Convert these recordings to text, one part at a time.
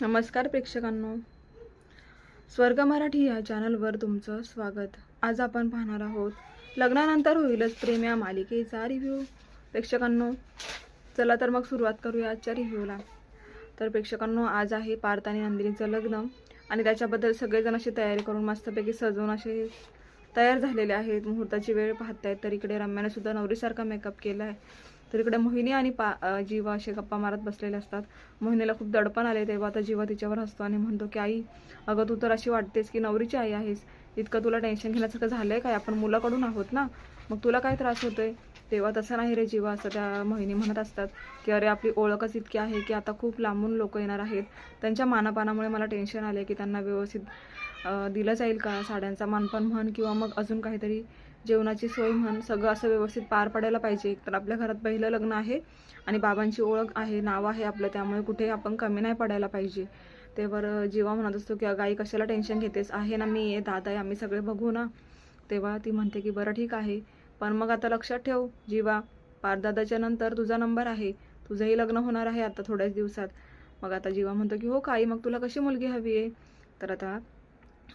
नमस्कार प्रेक्षकांनो. स्वर्ग मराठी या चॅनलवर तुमचं स्वागत. आज आपण पाहणार आहोत लग्नानंतर होईलच प्रेम या मालिकेचा रिव्ह्यू प्रेक्षकांनो चला तर मग सुरुवात करूया आजच्या रिव्ह्यूला तर प्रेक्षकांनो आज आहे पार्थ आणि नंदिनीचं लग्न आणि त्याच्याबद्दल सगळेजण अशी तयारी करून मस्तपैकी सजवून असे तयार झालेले आहेत. मुहूर्ताची वेळ पाहतायत तर इकडे रम्याने सुद्धा नवरीसारखा मेकअप केला आहे तर इकडे मोहिनी आणि पा जीवा असे गप्पा मारत बसलेले असतात. मोहिनीला खूप दडपण आले तेव्हा आता जीवा तिच्यावर हसतो आणि म्हणतो की आई अगं तू तर अशी वाटतेस की नवरीची आई आहेस. इतकं तुला टेन्शन घेण्यासारखं झालंय काय? आपण मुलाकडून आहोत ना. मग तुला काय त्रास होतोय? तेव्हा तसं नाही रे जीवा असं त्या मोहिनी म्हणत असतात की अरे आपली ओळखच इतकी आहे की आता खूप लांबून लोक येणार आहेत. त्यांच्या मानापानामुळे मला टेन्शन आले की त्यांना व्यवस्थित दिलं जाईल का? साड्यांचा मानपान म्हण किंवा मग अजून काहीतरी जेवणाची सोय म्हण सगळं असं व्यवस्थित पार पडायला पाहिजे. तर आपल्या घरात पहिलं लग्न आहे आणि बाबांची ओळख आहे नाव आहे आपलं त्यामुळे कुठे आपण कमी नाही पडायला पाहिजे. तेव्हा जेव्हा म्हणत असतो की गाई कशाला टेन्शन घेतेस? आहे ना मी आहे दादा आहे आम्ही सगळे बघू ना. तेव्हा ती म्हणते की बरं ठीक आहे. पण मग आता लक्षात ठेव जीवा पारदादाच्या नंतर तुझा नंबर आहे. तुझंही लग्न होणार आहे आता थोड्याच दिवसात. मग आता जीवा म्हणतो की हो काही मग तुला कशी मुलगी हवी आहे? तर आता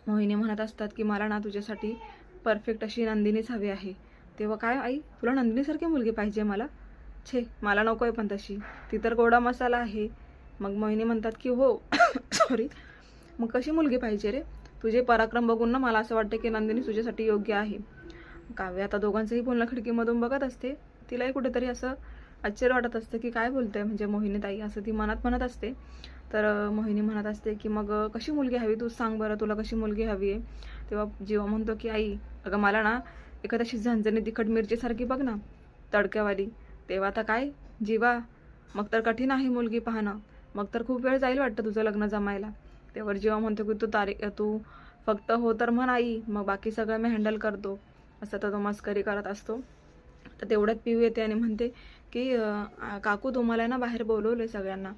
मोहिनी म्हणत असतात की मला ना तुझ्यासाठी परफेक्ट अशी नंदिनीच हवी आहे. तेव्हा काय आई? तुला नंदिनीसारखी मुलगी पाहिजे मला? छे मला नको आहे पण तशी. ती तर गोडा मसाला आहे. मग मोहिनी म्हणतात की हो. सॉरी मग कशी मुलगी पाहिजे रे? तुझे पराक्रम बघून ना मला असं वाटतं की नंदिनी तुझ्यासाठी योग्य आहे. काव्य आता दोघांचंही बोलणं खिडकीमधून बघत असते. तिलाही कुठेतरी असं आश्चर्य वाटत असतं की काय बोलतंय. म्हणजे मोहिनी ताई असं ती मनात म्हणत असते. तर मोहिनी म्हणत असते की मग कशी मुलगी हवी? तू सांग बरं तुला कशी मुलगी हवी आहे? तेव्हा जीवा म्हणतो की आई अगं मला ना एखाद्याशी झणझणी तिखट मिरचीसारखी बघ ना तडक्यावाली. तेव्हा आता काय? जीवा. मग तर कठीण आहे मुलगी पाहणं. मग तर खूप वेळ जाईल वाटतं तुझं लग्न जमायला. तेव्हा जेव्हा म्हणतो की तू तारीख तू फक्त हो तर म्हण आई मग बाकी सगळं मी हँडल करतो. असं तर तो मस्करी करत असतो. तर तेवढ्यात पिऊ येते आणि म्हणते की काकू तुम्हाला ना बाहेर बोलवलं सगळ्यांना.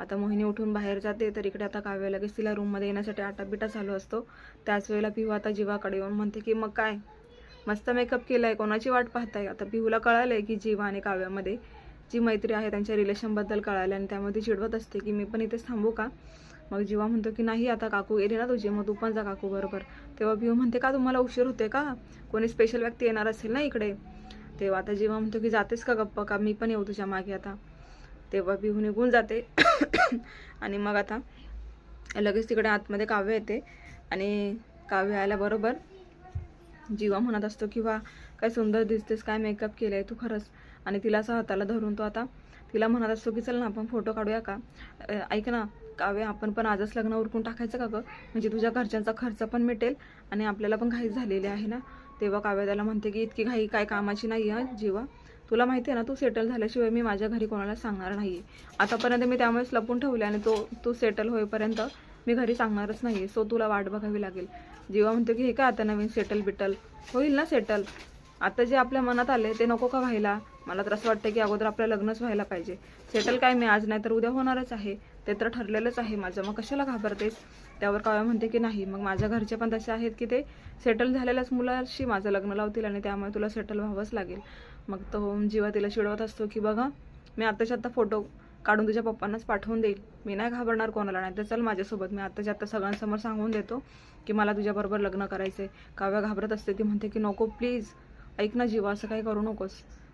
आता मोहिनी उठून बाहेर जाते तर इकडे आता काव्य लगेच तिला रूममध्ये येण्यासाठी आटापिटा चालू असतो. त्याच वेळेला पिहू आता जीवाकडे येऊन म्हणते की मग काय? मस्त मेकअप केला आहे कोणाची वाट पाहताय? आता पिहूला कळालं आहे की जीवा आणि काव्यामध्ये जी मैत्री आहे त्यांच्या रिलेशनबद्दल कळालं आणि त्यामध्ये चिडवत असते की मी पण इथेच थांबू का? मग जीवा म्हणतो की नाही आता काकू गेली ना तुझी मग तू पण जा काकू बरोबर. तेव्हा पिहू म्हणते का तुम्हाला उशीर होते का? कोणी स्पेशल व्यक्ती येणार असेल ना इकडे? तेव्हा आता जीवा म्हणतो की जातेस का गप्प? का मी पण येऊ तुझ्या मागे आता? तेव्हा बिहू निघून जाते. आणि मग आता लगेच तिकडे आतमध्ये काव्य येते. आणि काव्य आल्याबरोबर जीवा म्हणत असतो की वा काय सुंदर दिसतेस काय मेकअप केलं आहे तू खरंच. आणि तिला असं हाताला धरून तो आता तिला म्हणत असतो की चल ना आपण फोटो काढूया का? ऐक ना काव्य आपण पण आजच लग्न उरकून टाकायचं का गं? म्हणजे तुझ्या घरच्यांचा खर्च पण मिटेल आणि आपल्याला पण घाई झालेली आहे ना? तेव्हा काव्य त्याला म्हणते की इतकी घाई काय कामाची नाही आहे जीवा. तुला माहिती आहे ना तू सेटल झाल्याशिवाय मी माझ्या घरी कोणाला सांगणार नाही आतापर्यंत मी त्यामुळेच लपून ठेवले आणि तो तू सेटल होईपर्यंत मी घरी सांगणारच नाही आहे सो तुला वाट बघावी लागेल. जेव्हा म्हणतो की हे काय आता नवीन सेटल बिटल? होईल ना सेटल आता जे आपल्या मनात आले ते नको का व्हायला? मला तर असं वाटतं की अगोदर आपलं लग्नच व्हायला पाहिजे. सेटल काय मी आज नाही तर उद्या होणारच आहे. ते तर ठरलेलंच आहे माझं. मग कशाला घाबरतेस? त्यावर काव्या म्हणते की नाही मग माझ्या घरचे पण तसे आहेत की ते सेटल झालेल्याच मुलाशी माझं लग्न लावतील आणि त्यामुळे तुला सेटल व्हावंच लागेल. मग तो जीवा तिला चिडवत असतो की बघा मी आत्ताच्या आत्ता फोटो काढून तुझ्या पप्पांनाच पाठवून देईल. मी नाही घाबरणार कोणाला नाही तर चल माझ्यासोबत. मी आत्ताच्या आत्ता सगळ्यांसमोर सांगून देतो की मला तुझ्याबरोबर लग्न करायचं आहे काव्या घाबरत असते. ती म्हणते की नको प्लीज. ऐक ना जीवा असं काही करू नकोस.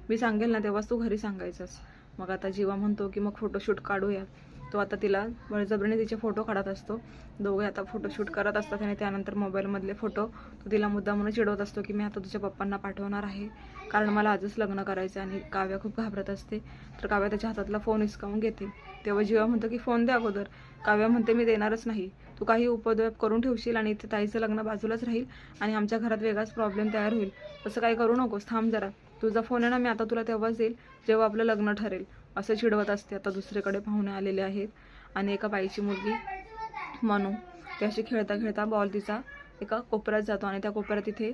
मी सांगेल ना तेव्हाच तू घरी सांगायचंस. मग आता जीवा म्हणतो की मग फोटोशूट काढूया. तो आता तिला बळजबरीने तिचे फोटो काढत असतो. दोघे आता फोटोशूट करत असतात आणि त्यानंतर मोबाईलमधले फोटो तो तिला मुद्दा म्हणून चिडवत असतो की मी आता तुझ्या पप्पांना पाठवणार आहे. कारण मला आजच लग्न करायचं आहे आणि काव्या खूप घाबरत असते. तर काव्या त्याच्या हातातला फोन हिसकावून घेते. तेव्हा जीवा म्हणतो की फोन द्या अगोदर. काव्या म्हणते मी देणारच नाही. तू काही उपद्व्याप करून ठेवशील आणि इथे ताईचं लग्न बाजूलाच राहील आणि आमच्या घरात वेगळाच प्रॉब्लेम तयार होईल. तसं काही करू नकोस. थांब जरा. तुझा फोन आहे ना मी आता तुला तेव्हाच देईल जेव्हा आपलं लग्न ठरेल. असं चिडवत असते. आता दुसरीकडे पाहुणे आलेले आहेत आणि एका बाईची मुलगी मनू. त्याशी खेळता खेळता बॉल तिचा एका कोपऱ्यात जातो आणि त्या कोपऱ्यात तिथे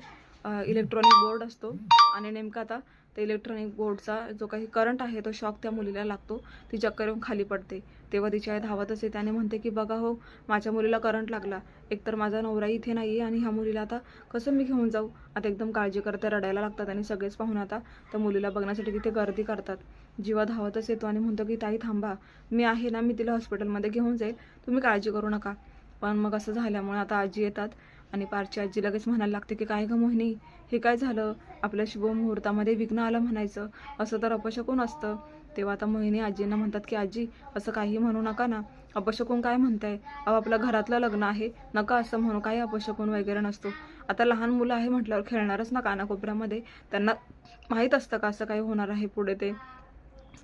इलेक्ट्रॉनिक बोर्ड असतो. आणि नेमका आता ते इलेक्ट्रॉनिक बोर्डचा जो काही करंट आहे तो शॉक त्या मुलीला लागतो. ती चक्कर येऊन खाली पडते. तेव्हा तिची आई धावतच येते आणि म्हणते की बघा हो माझ्या मुलीला करंट लागला. एकतर माझा नवरा इथे नाही आहे आणि ह्या मुलीला आता कसं मी घेऊन जाऊ? आता एकदम काळजी करता रडायला लागतात आणि सगळेच पाहून आता त्या मुलीला बघण्यासाठी तिथे गर्दी करतात. जीवा धावतच येतो आणि म्हणतो की ताई थांबा. मी आहे ना मी तिला हॉस्पिटलमध्ये घेऊन जाईल. तुम्ही काळजी करू नका. पण मग असं झाल्यामुळे आता आजी येतात आणि पारची आजी लगेच म्हणायला लागते की काय गं मोहिनी? हे काय झालं? आपल्या शुभ मुहूर्तामध्ये विघ्न आलं म्हणायचं. असं तर अपशकून असतं. तेव्हा आता मोहिनी आजींना म्हणतात की आजी असं काही म्हणू नका ना. अपशकून काय म्हणताय? अहो आपलं घरातलं लग्न आहे. नका असं म्हणू. काही अपशकून वगैरे नसतो. आता लहान मुलं आहे म्हटल्यावर खेळणारच ना कानाकोपऱ्यामध्ये. त्यांना माहीत असतं का असं काही होणार आहे पुढे ते?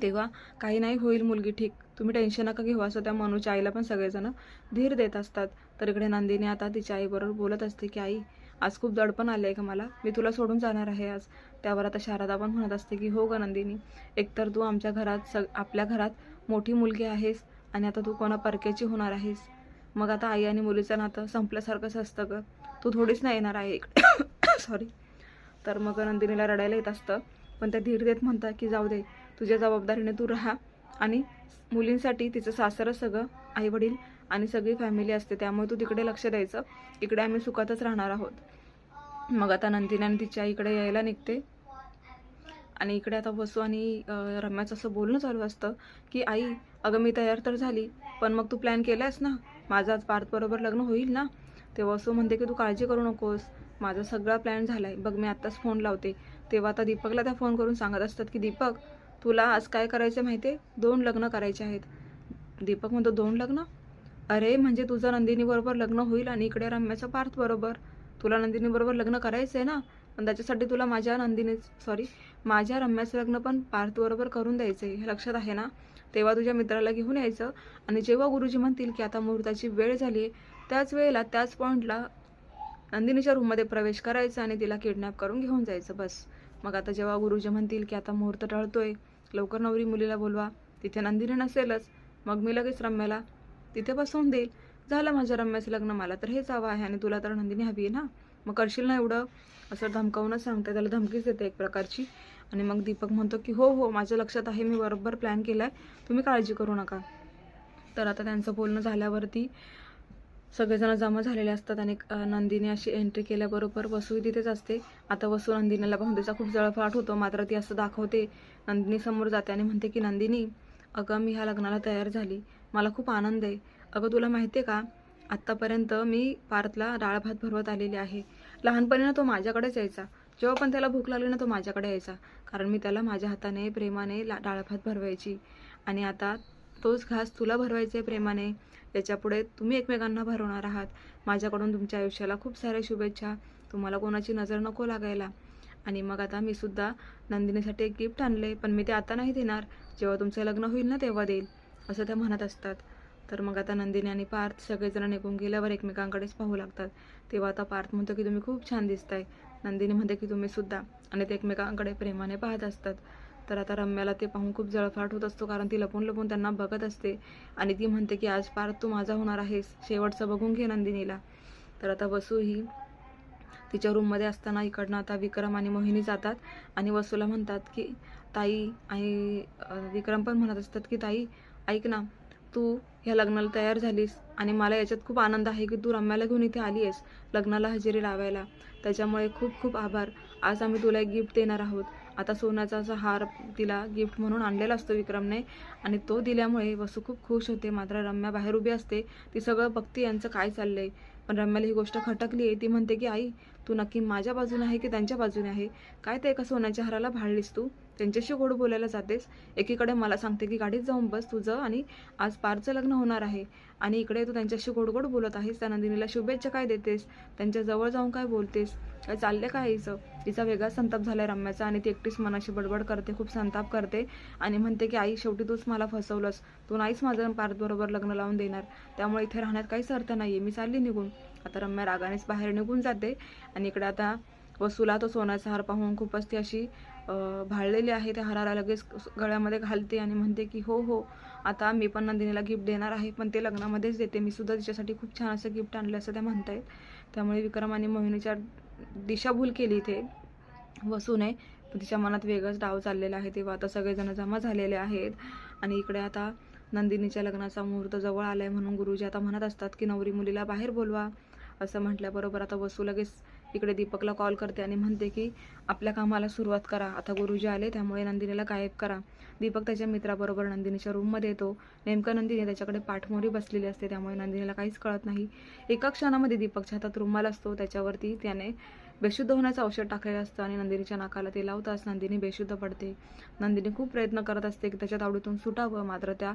तेव्हा काही नाही होईल मुलगी ठीक. तुम्ही टेन्शन नका घेऊ. असं त्या मनूच्या आईला पण सगळेजण धीर देत असतात. तर इकडे नंदिनी आता तिच्या आईबरोबर बोलत असते की आई आज खूप दडपण आलं आहे का मला? मी तुला सोडून जाणार आहे आज. त्यावर आता शारदा पण म्हणत असते की हो ग नंदिनी. एकतर तू आमच्या घरात सग आपल्या घरात मोठी मुलगी आहेस आणि आता तू कोणा परक्याची होणार आहेस. मग आता आई आणि मुलीचं नातं संपल्यासारखंच असतं ग. तू थोडीच नाही येणार आहे इकडे. सॉरी तर मग नंदिनीला रडायला येत असतं. पण त्या धीर देत म्हणतात की जाऊ दे तुझ्या जबाबदारीने तू राहा आणि मुलींसाठी तिचं सासरं सगळं आईवडील आणि सगळी फॅमिली असते त्यामुळे तू तिकडे लक्ष द्यायचं. इकडे आम्ही सुखातच राहणार आहोत. मग आता नंदिनी आणि तिच्या आईकडे यायला निघते. आणि इकडे आता वसू आणि रम्याचं असं बोलणं चालू असतं की आई अगं मी तयार तर झाली पण मग तू प्लॅन केलास ना? माझं आज पार्थबरोबर लग्न होईल ना? तेव्हा असं म्हणते की तू काळजी करू नकोस. माझा सगळा प्लॅन झाला आहे बघ मी आत्ताच फोन लावते. तेव्हा आता दीपकला त्या फोन करून सांगत असतात की दीपक तुला आज काय करायचं माहिती आहे दोन लग्न करायचे आहेत. दीपक म्हणतो दोन लग्न? अरे म्हणजे तुझं नंदिनीबरोबर लग्न होईल आणि इकडे रम्याचं पार्थ बरोबर. तुला नंदिनीबरोबर लग्न करायचं आहे ना? पण त्याच्यासाठी तुला माझ्या नंदिनी सॉरी माझ्या रम्याचं लग्न पण पार्थबरोबर करून द्यायचं आहे हे लक्षात आहे ना? तेव्हा तुझ्या मित्राला घेऊन यायचं. आणि जेव्हा गुरुजी म्हणतील की आता मुहूर्ताची वेळ झाली आहे त्याच वेळेला त्याच पॉईंटला नंदिनीच्या रूममध्ये प्रवेश करायचा आणि तिला किडनॅप करून घेऊन जायचं बस. मग आता जेव्हा गुरुजी म्हणतील की आता मुहूर्त टळतोय लवकर नवरी मुलीला बोलवा. तिथे नंदिनी नसेलच. मग मी लगेच रम्याला तिथे बसवून देईल झालं माझ्या रम्याचं लग्न मला तर हेच हवं आहे आणि तुला तर नंदिनी हवी आहे ना? मग करशील ना एवढं? असं धमकावूनच सांगते त्याला धमकीच देते एक प्रकारची. आणि मग दीपक म्हणतो की हो हो माझ्या लक्षात आहे मी बरोबर प्लॅन केला आहे तुम्ही काळजी करू नका. तर आता त्यांचं बोलणं झाल्यावरती सगळेजण जमा झालेले असतात आणि नंदिनी अशी एंट्री केल्याबरोबर वसूही तिथेच असते. आता वसू नंदिनीला पाहून तिचा खूप जळफाट होतो. मात्र ती असं दाखवते. नंदिनी समोर जाते आणि म्हणते की नंदिनी अगं मी ह्या लग्नाला तयार झाली. मला खूप आनंद आहे. अगं तुला माहिती आहे का? आत्तापर्यंत मी पार्थला डाळ भात भरवत आलेली आहे. लहानपणी ना तो माझ्याकडेच यायचा. जेव्हा पण त्याला भूक लागली ना तो माझ्याकडे यायचा. कारण मी त्याला माझ्या हाताने प्रेमाने ला डाळ भात भरवायची. आणि आता तोच घास तुला भरवायचा आहे प्रेमाने. याच्यापुढे तुम्ही एकमेकांना भरवणार आहात. माझ्याकडून तुमच्या आयुष्याला खूप साऱ्या शुभेच्छा. तुम्हाला कोणाची नजर नको लागायला. आणि मग आता मी सुद्धा नंदिनीसाठी एक गिफ्ट आणले पण मी ते आता नाही देणार. जेव्हा तुमचं लग्न होईल ना तेव्हा देईल. असं त्या म्हणत असतात. तर मग आता नंदिनी आणि पार्थ सगळेजण निघून गेल्यावर एकमेकांकडेच पाहू लागतात. तेव्हा आता पार्थ म्हणतो की तुम्ही खूप छान दिसताय. नंदिनी म्हणते की तुम्ही सुद्धा. आणि ते एकमेकांकडे प्रेमाने पाहत असतात. तर आता रम्याला ते पाहून खूप जळफाट होत असतो कारण ती लपून लपून त्यांना बघत असते. आणि ती म्हणते की आज पार तू माझा होणार आहेस. शेवटचं बघून घे नंदिनीला. तर आता वसू ही तिच्या रूममध्ये असताना इकडनं आता विक्रम आणि मोहिनी जातात. आणि वसूला म्हणतात की ताई आणि विक्रम पण म्हणत असतात की ताई ऐक ना तू ह्या लग्नाला तयार झालीस. आणि मला याच्यात खूप आनंद आहे की तू रम्याला घेऊन इथे आली आहेस लग्नाला हजेरी लावायला. त्याच्यामुळे खूप खूप आभार. आज आम्ही तुला एक गिफ्ट देणार आहोत. आता सोन्याचा असा हार तिला गिफ्ट म्हणून आणलेला असतो विक्रमने. आणि तो दिल्यामुळे वसू खूप खुश होते. मात्र रम्या बाहेर उभी असते. ती सगळं बघते यांचं काय चाललंय. पण रम्याला ही गोष्ट खटकली आहे ती म्हणते की आई तू नक्की माझ्या बाजूने आहे की त्यांच्या बाजूने आहे? काय ते एका सोन्याच्या हाराला भाळलीस तू? त्यांच्याशी गोड बोलायला जातेस. एकीकडे मला सांगते की गाडीत जाऊन बस तुझं आणि आज पारचं लग्न होणार आहे. आणि इकडे तू त्यांच्याशी गोड गोड बोलत आहेस. त्या नंदिनीला शुभेच्छा काय देतेस? त्यांच्या जवळ जाऊन काय बोलतेस? काय चाललंय काय हिचं? तिचा वेगळा संताप झालाय रम्याचा आणि ती एकटीच मनाशी बडबड करते खूप संताप करते आणि म्हणते की आई शेवटी तूच मला फसवलंस. तू नाहीच माझं पार्थ बरोबर लग्न लावून देणार. त्यामुळे इथे राहण्यात काहीच अर्थ नाही आहे मी चालली निघून. आता रम्या रागानेच बाहेर निघून जाते आणि इकडे आता वसूला तो सोन्याचा हार पाहून खूपच ती अशी भाळलेली आहे त्या हाराला लगेच गळ्यामध्ये घालते आणि म्हणते की हो हो आता मी पण नंदिनीला गिफ्ट देणार आहे पण ते लग्नामध्येच देते. मी सुद्धा तिच्यासाठी खूप छान असं गिफ्ट आणलं असं त्या म्हणतायत. त्यामुळे विक्रम आणि मोहिनीच्या दिशाभूल केली इथे. वसूने तिच्या मनात वेगळंच डाव चाललेला आहे. तेव्हा आता सगळेजण जमा झालेले आहेत आणि इकडे आता नंदिनीच्या लग्नाचा मुहूर्त जवळ आला आहे म्हणून गुरुजी आता म्हणत असतात की नवरी मुलीला बाहेर बोलवा. असं म्हटल्याबरोबर आता वसू लगेच इकडे दीपकला कॉल करते आणि म्हणते की आपल्या कामाला सुरुवात करा. आता गुरुजी आले त्यामुळे नंदिनीला गायब करा. दीपक त्याच्या मित्राबरोबर नंदिनीच्या रूममध्ये येतो. नेमकं नंदिनी त्याच्याकडे पाठमोरी बसलेली असते त्यामुळे नंदिनीला काहीच कळत नाही. एका क्षणामध्ये दीपकच्या हातात रुमाल असतो. त्याच्यावरती त्याने बेशुद्ध होण्याचं औषध टाकलेलं असतं आणि नंदिनीच्या नाकाला ते लावताच नंदिनी बेशुद्ध पडते. नंदिनी खूप प्रयत्न करत असते की त्याच्या तावडीतून सुटावं मात्र त्या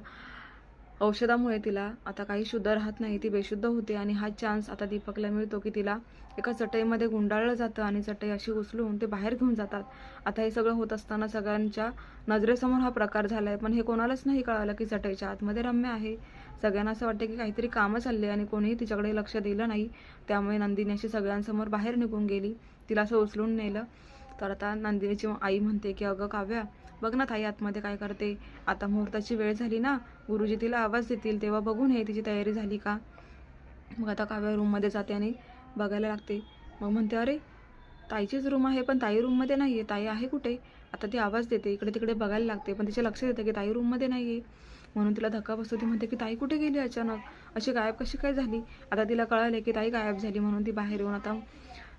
औषधामुळे तिला आता काही शुद्ध राहत नाही. ती बेशुद्ध होते आणि हा चान्स आता दीपकला मिळतो की तिला एका चटईमध्ये गुंडाळलं जातं आणि चटई अशी उचलून ते बाहेर घेऊन जातात. आता हे सगळं होत असताना सगळ्यांच्या नजरेसमोर हा प्रकार झाला आहे पण हे कोणालाच नाही कळालं की चटईच्या आतमध्ये रम्य आहे. सगळ्यांना असं वाटतं की काहीतरी कामं चालले आणि कोणीही तिच्याकडे लक्ष दिलं नाही. त्यामुळे नंदिनी अशी सगळ्यांसमोर बाहेर निघून गेली. तिला असं उचलून नेलं. तर आता नंदिनीची आई म्हणते की अगं काव्या बघ ना ताई आतमध्ये काय करते. आता मुहूर्ताची वेळ झाली ना गुरुजी तिला आवाज देतील तेव्हा बघून हे तिची तयारी झाली का? मग आता काव्या रूममध्ये जाते आणि बघायला लागते. मग म्हणते अरे ताईचीच रूम आहे पण ताई रूममध्ये नाही आहे ताई आहे कुठे? आता ती आवाज देते इकडे तिकडे बघायला लागते पण तिच्या लक्षात येतं की ताई रूममध्ये नाही आहे म्हणून तिला धक्का बसतो ती म्हणते की ताई कुठे गेली अचानक? अशी गायब कशी काय झाली? आता तिला कळाले की ताई गायब झाली म्हणून ती बाहेर येऊन आता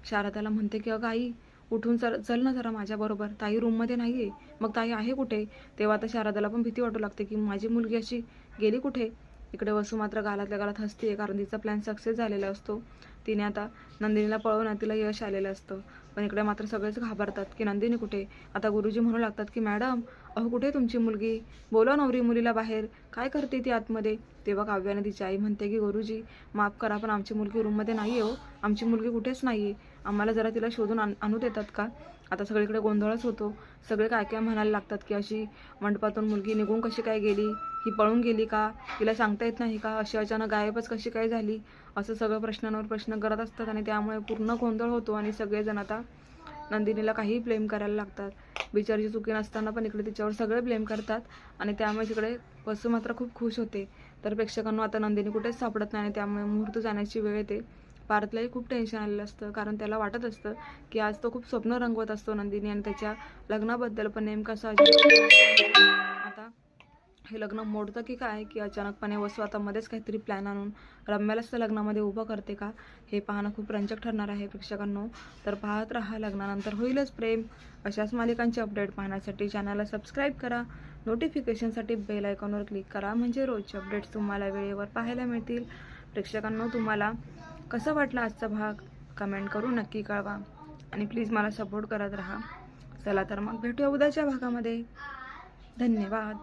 शारदाला म्हणते की अगं आई उठून चल चल ना जरा माझ्याबरोबर ताई रूममध्ये नाही आहे मग ताई आहे कुठे? तेव्हा आता शारदाला पण भीती वाटू लागते की माझी मुलगी अशी गेली कुठे? इकडे वसू मात्र गालातल्या गालात हसते कारण तिचा प्लॅन सक्सेस झालेला असतो. तिने आता नंदिनीला पळवण्यात तिला यश आलेलं असतं. पण इकडे मात्र सगळेच घाबरतात की नंदिनी कुठे? आता गुरुजी म्हणू लागतात की मॅडम अहो कुठे तुमची मुलगी? बोला नवरी मुलीला बाहेर. काय करते ती आतमध्ये? तेव्हा काव्याने तिची आई म्हणते की गुरुजी माफ करा पण आमची मुलगी रूममध्ये नाही आहे हो. आमची मुलगी कुठेच नाही आहे आम्हाला जरा तिला शोधून आण आणू देतात का? आता सगळीकडे गोंधळच होतो. सगळे काय काय म्हणायला लागतात की अशी मंडपातून मुलगी निघून कशी काय गेली? ही पळून गेली का? तिला सांगता येत नाही का? अशी अचानक गायबच कशी काय झाली? असं सगळं प्रश्नांवर प्रश्न करत असतात आणि त्यामुळे पूर्ण गोंधळ होतो आणि सगळेजण आता नंदिनीला काहीही ब्लेम करायला लागतात. बिचारीची चुकी नसताना पण इकडे तिच्यावर सगळे ब्लेम करतात आणि त्यामुळे तिकडे वसू मात्र खूप खुश होते. तर प्रेक्षकांना आता नंदिनी कुठेच सापडत नाही आणि त्यामुळे मुहूर्त जाण्याची वेळ येते. पार्थलाही खूप टेन्शन आलेलं असतं कारण त्याला वाटत असतं की आज तो खूप स्वप्न रंगवत असतो नंदिनी आणि त्याच्या लग्नाबद्दल. पण नेमकं असं आता हे लग्न मोडतं की काय की अचानकपणे वसू आता मध्येच काहीतरी प्लॅन आणून रम्यालाच त्या लग्नामध्ये उभं करते का हे पाहणं खूप रंजक ठरणार आहे प्रेक्षकांनो. तर पाहत राहा लग्नानंतर होईलच प्रेम. अशाच मालिकांचे अपडेट पाहण्यासाठी चॅनलला सबस्क्राईब करा. नोटिफिकेशनसाठी बेल आयकॉनवर क्लिक करा. म्हणजे रोजचे अपडेट्स तुम्हाला वेळेवर पाहायला मिळतील. प्रेक्षकांना तुम्हाला कसं वाटला आजचा भाग? कमेंट करून नक्की कळवा. आणि प्लीज मला सपोर्ट करत राहा. चला तर मग भेटूया उद्याच्या भागामध्ये. धन्यवाद.